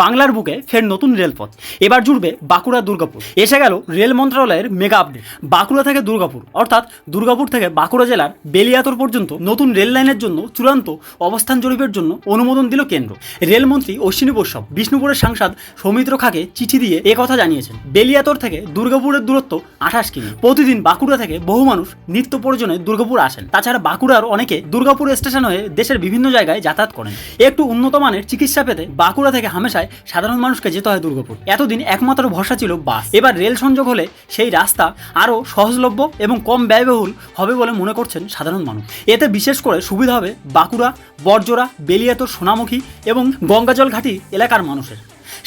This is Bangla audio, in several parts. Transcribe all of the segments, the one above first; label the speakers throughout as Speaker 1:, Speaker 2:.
Speaker 1: বাংলার বুকে ফের নতুন রেলপথ। এবার জুড়বে বাঁকুড়া দুর্গাপুর। এসে গেল রেল মন্ত্রণালয়ের মেগা আপডেট। বাঁকুড়া থেকে দুর্গাপুর, অর্থাৎ দুর্গাপুর থেকে বাঁকুড়া জেলার বেলিয়াতর পর্যন্ত নতুন রেল লাইনের জন্য চূড়ান্ত অবস্থান জরিপের জন্য অনুমোদন দিল কেন্দ্র। রেলমন্ত্রী অশ্বিনী বৈষ্ণব, বিষ্ণুপুরের সাংসদ সৌমিত্র খাকে চিঠি দিয়ে কথা জানিয়েছেন। বেলিয়াতর থেকে দুর্গাপুরের দূরত্ব আঠাশ কিমি। প্রতিদিন বাঁকুড়া থেকে বহু মানুষ নিত্য প্রয়োজনে দুর্গাপুর আসেন। তাছাড়া বাঁকুড়ার অনেকে দুর্গাপুর স্টেশন হয়ে দেশের বিভিন্ন জায়গায় যাতায়াত করেন। একটু উন্নত মানের চিকিৎসা পেতে বাঁকুড়া থেকে হামেশায় সাধারণ মানুষকে যেতে হয় দুর্গাপুর। এতদিন একমাত্র ভরসা ছিল বাস। এবার রেল সংযোগ হলে সেই রাস্তা আরও সহজলভ্য এবং কম ব্যয়বহুল হবে বলে মনে করছেন সাধারণ মানুষ। এতে বিশেষ করে সুবিধা হবে বাঁকুড়া বরজোড়া বেলিয়াতর সোনামুখী এবং গঙ্গাজল ঘাটি এলাকার মানুষের।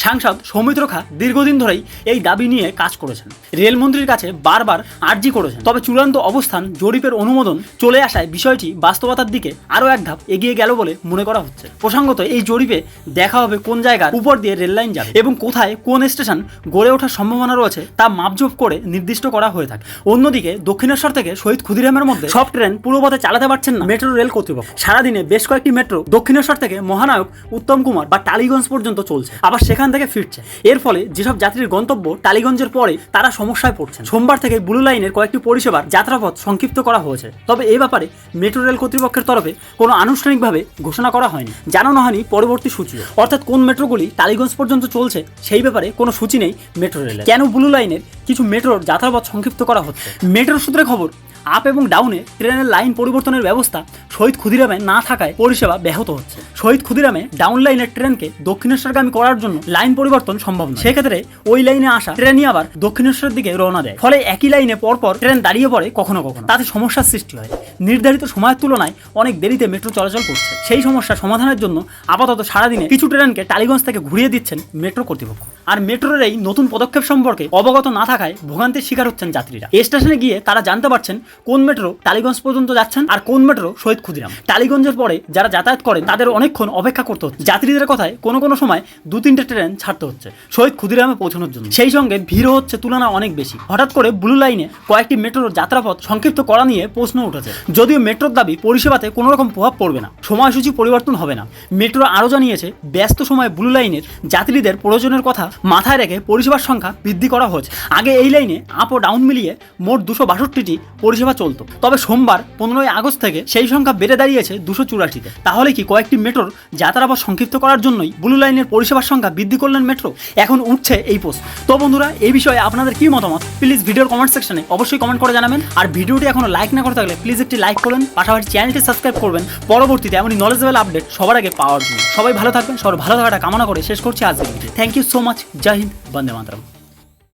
Speaker 1: সাংসদ সৌমিত্র খা দীর্ঘদিন ধরেই এই দাবি নিয়ে কাজ করেছেন। রেলমন্ত্রীর কাছে বারবার আর্জি করেছেন। তবে চূড়ান্ত অবস্থান জরিপের অনুমোদন চলে আসায় বিষয়টি বাস্তবতার দিকে আরও এক ধাপ এগিয়ে গেল বলে মনে করা হচ্ছে। প্রসঙ্গত, এই জরিপে দেখা হবে কোন জায়গার উপর দিয়ে রেল লাইন যাবে এবং কোথায় কোন স্টেশন গড়ে ওঠার সম্ভাবনা রয়েছে তা মাপজোপ করে নির্দিষ্ট করা হয়ে থাকে। অন্যদিকে, দক্ষিণেশ্বর থেকে শহীদ ক্ষুদিরামের মধ্যে সব ট্রেন পুরো পথে চালাতে পারছেন না মেট্রো রেল কর্তৃপক্ষ। সারাদিনে বেশ কয়েকটি মেট্রো দক্ষিণেশ্বর থেকে মহানায়ক, উত্তম কুমার বা টালিগঞ্জ পর্যন্ত চলছে। আবার সেখান থেকে ফিরছে। এর ফলে যেসব যাত্রীর গন্তব্য টালিগঞ্জের পরে তারা সমস্যায় পড়ছেন। সোমবার থেকে ব্লু লাইনের কয়েকটি পরিষেবার যাত্রাপথ সংক্ষিপ্ত করা হয়েছে। তবে এ ব্যাপারে মেট্রো রেল কর্তৃপক্ষের তরফে কোনো আনুষ্ঠানিকভাবে ঘোষণা করা হয়নি। জানানো হয়নি পরবর্তী সূচি অর্থাৎ কোন মেট্রোগুলি টালিগঞ্জ পর্যন্ত চলছে সেই ব্যাপারে কোনো সূচি নেই মেট্রো রেলের। কেন ব্লু লাইনের কিছু মেট্রোর যাত্রাপথ সংক্ষিপ্ত করা হচ্ছে। মেট্রো সূত্রে খবর, আপ এবং ডাউনে ট্রেনের লাইন পরিবর্তনের ব্যবস্থা শহীদ ক্ষুদিরামে না থাকায় পরিষেবা ব্যাহত হচ্ছে। শহীদ ক্ষুদিরামে ডাউন লাইনের ট্রেনকে দক্ষিণেশ্বরগামী করার জন্য লাইন পরিবর্তন সম্ভব নয়। সেক্ষেত্রে ওই লাইনে আসা ট্রেনই আবার দক্ষিণেশ্বরের দিকে রওনা দেয়। ফলে একই লাইনে পরপর ট্রেন দাঁড়িয়ে পড়ে কখনো কখনো। তাতে সমস্যার সৃষ্টি হয়। নির্ধারিত সময়ের তুলনায় অনেক দেরিতে মেট্রো চলাচল করছে। সেই সমস্যা সমাধানের জন্য আপাতত সারাদিনে কিছু ট্রেনকে টালিগঞ্জ থেকে ঘুরিয়ে দিচ্ছেন মেট্রো কর্তৃপক্ষ। আর মেট্রোর এই নতুন পদক্ষেপ সম্পর্কে অবগত না থাকায় ভোগান্তির শিকার হচ্ছেন যাত্রীরা। স্টেশনে গিয়ে তারা জানতে পারছেন কোন মেট্রো টালিগঞ্জ পর্যন্ত যাচ্ছেন আর কোন মেট্রো শহীদ ক্ষুদিরাম। টালিগঞ্জের পরে যারা যাতায়াত করেন, তাদের অনেকক্ষণ অপেক্ষা করতে হচ্ছে। যাত্রীদের কথায় কোনো কোনো সময় দু তিনটে ট্রেন ছাড়তে হচ্ছে শহীদ ক্ষুদিরামে পৌঁছানোর জন্য। সেই সঙ্গে ভিড়ও হচ্ছে তুলনা অনেক বেশি। হঠাৎ করে ব্লু লাইনে কয়েকটি মেট্রোর যাত্রাপথ সংক্ষিপ্ত করা নিয়ে প্রশ্ন উঠেছে। যদিও মেট্রোর দাবি পরিষেবাতে কোনো রকম প্রভাব পড়বে না, সময়সূচি পরিবর্তন হবে না। মেট্রো আরও জানিয়েছে, ব্যস্ত সময়ে ব্লু লাইনের যাত্রীদের প্রয়োজনের কথা মাথায় রেখে পরিষেবার সংখ্যা বৃদ্ধি করা হয়েছে। আগে এই লাইনে আপ ও ডাউন মিলিয়ে মোট দুশো বাষট্টিটি পরিষেবা চলতো। তবে সোমবার পনেরোই আগস্ট থেকে সেই সংখ্যা বেড়ে দাঁড়িয়েছে দুশো চুরাশিতে। তাহলে কি কয়েকটি মেট্রোর যাত্রাপথ সংক্ষিপ্ত করার জন্যই ব্লু লাইনের পরিষেবার সংখ্যা বৃদ্ধি করলেন মেট্রো? এখন উঠছে এই পোস্ট। তো বন্ধুরা, এই বিষয়ে আপনাদের কি মতামত? প্লিজ ভিডিওর কমেন্ট সেকশনে অবশ্যই কমেন্ট করে জানাবেন। আর ভিডিওটি এখনও লাইক না করে থাকলে প্লিজ একটি লাইক করবেন। পাশাপাশি চ্যানেলটি সাবস্ক্রাইব করবেন। পরবর্তীতে এমনই নলেজেবল আপডেট সবার আগে পাওয়ার জন্য। সবাই ভালো থাকবেন, সবার ভালো থাকাটা কামনা করে শেষ করছি video thank you so much Jai Hind, Vande Mataram.